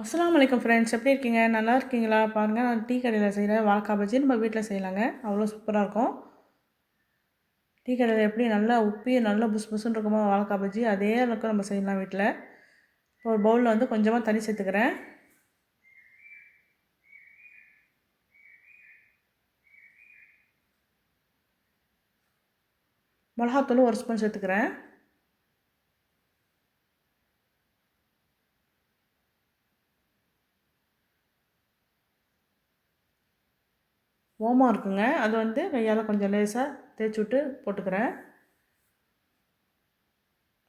அஸ்லாம் வலைக்கம் ஃப்ரெண்ட்ஸ் எப்படி இருக்கீங்க? நல்லா இருக்கீங்களா? பாருங்கள் நான் டீ கடையில் செய்கிற வாழ்க்கா பஜ்ஜி நம்ம வீட்டில் செய்யலாங்க. அவ்வளோ சூப்பராக இருக்கும். டீ கடையில் எப்படி நல்லா உப்பி நல்லா புஸ் புஸ்ன்னு இருக்குமோ வாழ்க்கா பஜ்ஜி அதே அளவுக்கு நம்ம செய்யலாம் வீட்டில் இப்போ ஒரு பவுலில் வந்து கொஞ்சமாக தண்ணி சேர்த்துக்கிறேன். மிளகாத்தூள் ஒரு ஸ்பூன் சேர்த்துக்கிறேன். ஓமம் இருக்குங்க. அது வந்து கையால் கொஞ்சம் லேசாக தேய்ச்சி விட்டு போட்டுக்கிறேன்.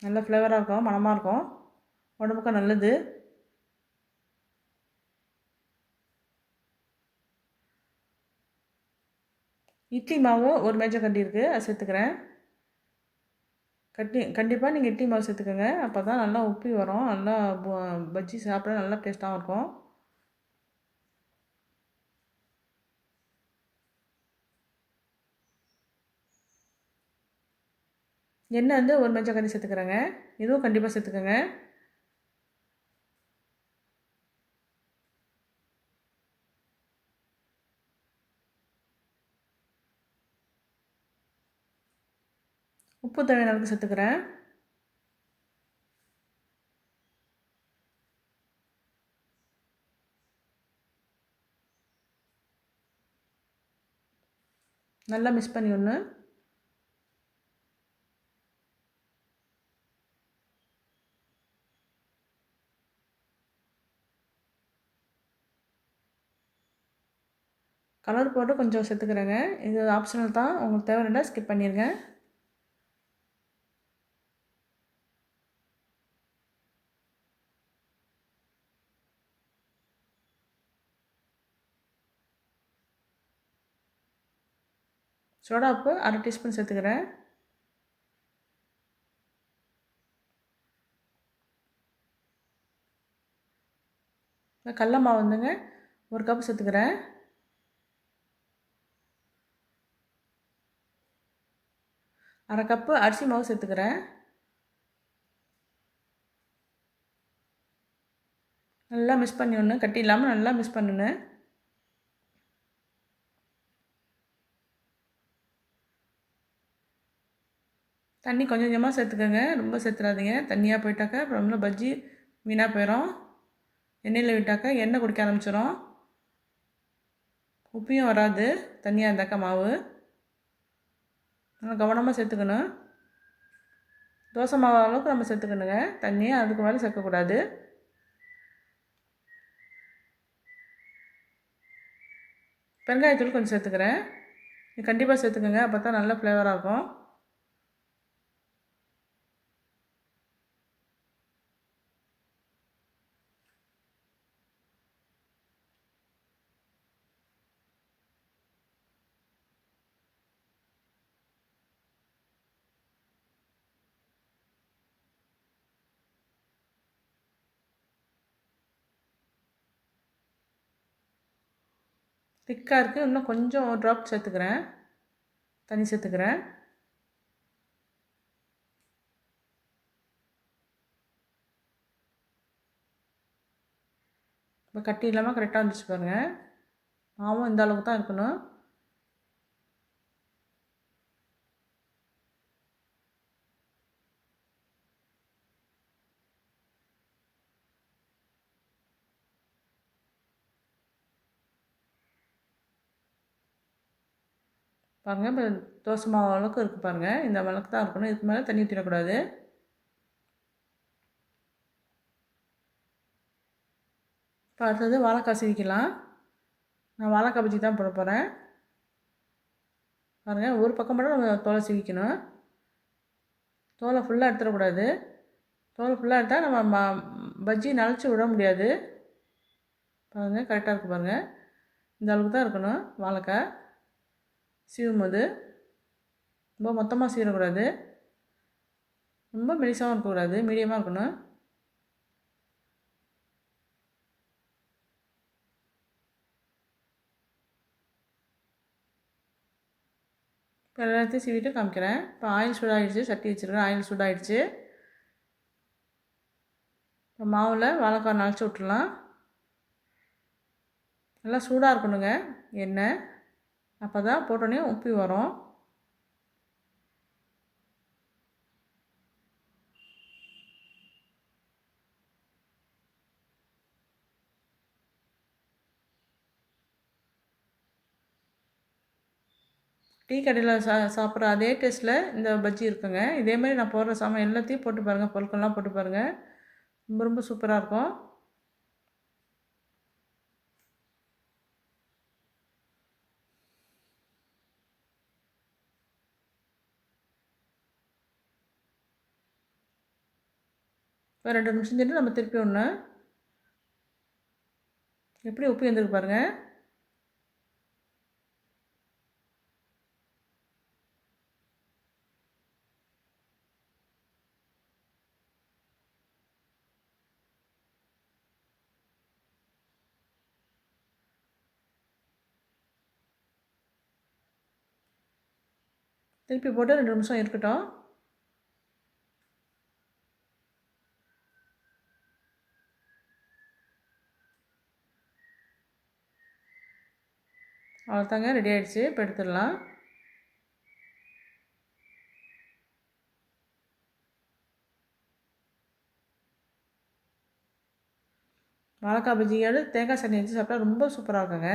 நல்ல ஃப்ளேவராக இருக்கும் மணமாக இருக்கும். உடம்புக்கும் நல்லது. இட்லி மாவு ஒரு மேஜை கண்டி இருக்குது அதை சேர்த்துக்கிறேன். கட்டி கண்டிப்பாக நீங்கள் இட்லி மாவு சேர்த்துக்கோங்க. அப்போ தான் நல்லா உப்பி வரும் நல்லா பஜ்ஜி சாப்பிட நல்லா டேஸ்ட்டாகவும் இருக்கும். எண்ணெய் வந்து ஒரு மஞ்சள் கறி சேர்த்துக்கிறேங்க. இதுவும் கண்டிப்பாக சேர்த்துக்கோங்க. உப்பு தேவையான அளவுக்கு சேர்த்துக்கிறேன். நல்லா மிக்ஸ் பண்ணி ஒன்று கலர் போட்டு கொஞ்சம் சேர்த்துக்கிறேங்க இது ஆப்ஷனல் தான். உங்களுக்கு தேவைன்னா ஸ்கிப் பண்ணிடுங்க சோடா உப்பு அரை டீஸ்பூன் சேர்த்துக்கிறேன். கடல மாவு வந்துங்க. ஒரு கப் சேர்த்துக்கிறேன். அரை கப்பு அரிசி மாவு சேர்த்துக்கிறேன். நல்லா மிஸ் பண்ணி ஒன்று கட்டி இல்லாமல் நல்லா மிஸ் பண்ணணும் தண்ணி கொஞ்சம் கொஞ்சமாக சேர்த்துக்கோங்க. ரொம்ப சேர்த்துடாதீங்க தண்ணியாக போயிட்டாக்கா அப்புறம் பஜ்ஜி வீணாக போயிடும் எண்ணெயில் விட்டாக்கா எண்ணெய் குடிக்க ஆரம்பிச்சிடும் உப்பியும் வராது. தண்ணியாக இருந்தாக்கா மாவு. நல்லா கவனமாக சேர்த்துக்கணும். தோசை மாவு அளவுக்கு நம்ம சேர்த்துக்கணுங்க. தண்ணி அதுக்கு மேலே சேர்க்கக்கூடாது. பெருங்காயத்தூள் கொஞ்சம் சேர்த்துக்கிறேன். கண்டிப்பாக சேர்த்துக்கோங்க. அப்போ தான் நல்ல ஃப்ளேவராக இருக்கும் திக்காக இருக்குது இன்னும் கொஞ்சம் ட்ராப் சேர்த்துக்கிறேன். தண்ணி சேர்த்துக்கிறேன். இப்போ கட்டி இல்லாமல் கரெக்டாக வந்துச்சு பாருங்கள் மாவும் இந்த அளவுக்கு தான் இருக்கணும். பாருங்கள் இப்போ தோசை மாவு அளவுக்கு இருக்குது பாருங்கள் இந்த அளவுக்கு தான் இருக்கணும். இதுக்கு மேலே தண்ணி ஊற்றிடக்கூடாது இப்போ அடுத்தது வாழைக்காய் சீவிக்கலாம். நான் வாழைக்காய் பஜ்ஜி தான் போட போகிறேன் பாருங்கள் ஒரு பக்கம் மட்டும் நம்ம தோலை சீவிக்கணும். தோலை ஃபுல்லாக எடுத்துடக்கூடாது. தோலை ஃபுல்லாக எடுத்தால் நம்ம ம பஜ்ஜி நனைச்சி விட முடியாது. பாருங்கள் கரெக்டாக இருக்குது பாருங்கள் இந்த அளவுக்கு தான் இருக்கணும் வாழைக்காய். சீவும் போது ரொம்ப மொத்தமாக சீவிடக்கூடாது ரொம்ப மெலிசாகவும் இருக்கக்கூடாது மீடியமாக இருக்கணும். இப்போ எல்லாத்தையும் சீவிட்டு காமிக்கிறேன். இப்போ ஆயில் சூடாகிடுச்சு சட்டி வச்சுருக்கேன் ஆயில் சூடாகிடுச்சு இப்போ மாவில் வாழைக்காய் நனைச்சி விட்டுலாம் நல்லா சூடாக இருக்கணுங்க எண்ணெய். அப்போ தான் போட்டோன்னே உப்பி வரும். டீ கடையில் சா சாப்பிட்ற அதே டேஸ்ட்டில் இந்த பஜ்ஜி இருக்குங்க. இதே மாதிரி நான் போடுற சாமான் எல்லாத்தையும் போட்டு பாருங்கள் பொருட்கள்லாம் போட்டு பாருங்கள் ரொம்ப ரொம்ப சூப்பராக இருக்கும். இப்போ ரெண்டு நிமிஷம் செஞ்சுட்டு நம்ம திருப்பி ஒன்று எப்படி உப்பு வந்துருக்கு பாருங்கள் திருப்பி போட்டு ரெண்டு நிமிஷம் இருக்கட்டும். அவ்வளோதாங்க ரெடி ஆகிடுச்சு இப்போ எடுத்துடலாம். வாழைக்காய் பஜ்ஜியோடு தேங்காய் சட்னி வச்சு சாப்பிட்டா ரொம்ப சூப்பராக இருக்குங்க.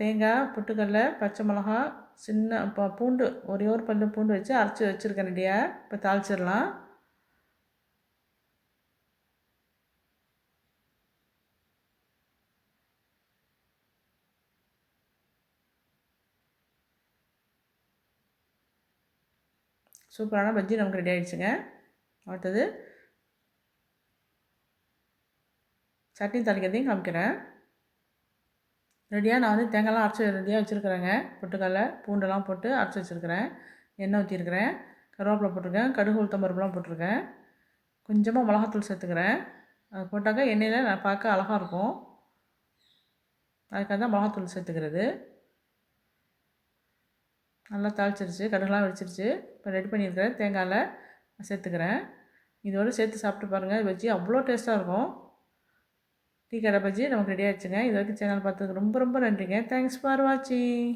தேங்காய் பொட்டுக்கடல பச்சை மிளகா சின்ன பூண்டு ஒரே ஒரு பல்லு பூண்டு வச்சு அரைச்சி வச்சுருக்கேன் ரெடியாக இப்போ தாளிச்சிடலாம். சூப்பரான பஜ்ஜி நமக்கு ரெடி ஆகிடுச்சுங்க அடுத்தது சட்னி தாளிக்கிறதையும் காமிக்கிறேன். ரெடியாக நான் வந்து தேங்காய்லாம் அரைச்சி ரெடியாக வச்சுருக்குறேங்க. பொட்டுக்கடலை பூண்டெல்லாம் போட்டு அரைச்சி வச்சுருக்கிறேன். எண்ணெய் ஊற்றிருக்கிறேன் கருவேப்பிலை போட்டிருக்கேன். கடுகு உளுத்தம்பருப்புலாம் போட்டிருக்கேன். கொஞ்சமாக மிளகாத்தூள் சேர்த்துக்கிறேன். அது போட்டாக்கா எண்ணெயில் நான் பார்க்க அழகாக இருக்கும். அதுக்காக தான் மிளகாத்தூள் சேர்த்துக்கிறது. நல்லா தாளிச்சிருச்சு. கடுகுலாம் வெடிச்சிருச்சு. இப்போ ரெடி பண்ணியிருக்கிறேன் தேங்காயில் சேர்த்துக்கிறேன். இதோடு சேர்த்து சாப்பிட்டு பாருங்கள் பஜ்ஜி அவ்வளோ டேஸ்ட்டாக இருக்கும். டீ கடை பஜ்ஜி நமக்கு ரெடி ஆகிடுச்சுங்க இது வரைக்கும் சேனல் பார்த்ததுக்கு ரொம்ப ரொம்ப நன்றிங்க. தேங்க்ஸ் ஃபார் வாட்சிங்